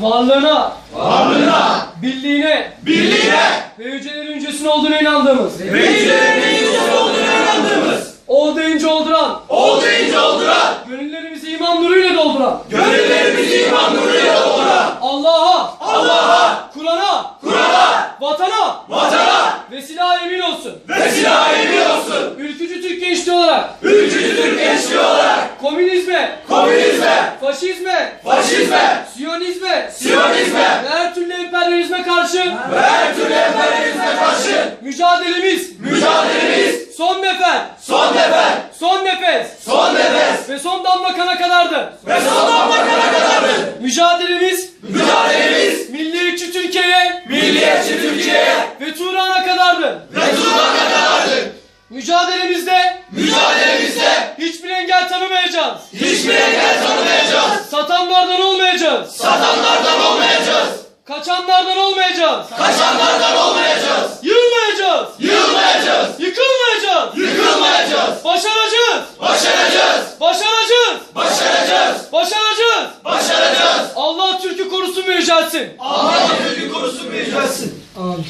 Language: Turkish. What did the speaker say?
varlığına, varlığına, birliğine. Birliğine. Ve yücelerin yücesine olduğuna inandığımız, ve yücelerin yücesi olduğuna inandığımız, ol deyince olduran, ol deyince olduran, gönüllerimizi iman nuruyla dolduran, gönüllerimizi iman nuruyla dolduran, Allah'a, Allah'a, Kur'an'a, Kur'an'a, vatana. Vatana. Ve silah emin olsun. ve silah emin olsun. Ülkücü Türk gençliği olarak. Ülkücü Türk gençliği olarak. Komünizme, faşizme, faşizme, siyonizme. Siyonizme. Ve her türlü emperyalizme karşı. Ve her türlü emperyalizme karşı. Mücadelemiz. Mücadelemiz. Son nefer, son nefer, son nefes. Son nefes. Ve son damla kana kadardır. ve son damla kana kadardır. Mücadelemiz. Mücadelemiz. Milliyetçi Türkiye'ye. Milliyetçi Türkiye'ye. Ve Turan'a kadardır. ve Turan'a kadardır. Mücadelemizde. Mücadelemizde. Hiçbir engel tanımayacağız. hiçbir engel tanımayacağız. Satanlardan olmayacağız. Satanlardan olmayacağız. Kaçanlardan olmayacağız. Kaçanlardan olmayacağız. Yılmayacağız. Yılmayacağız. Yıkılmayacağız. Yıkılmayacağız. Başaracağız. Başaracağız. Başaracağız. Başaracağız. Başaracağız. Başaracağız. Allah Türk'ü korusun ve yücelsin. Allah Türk'ü korusun ve yücelsin. Amin.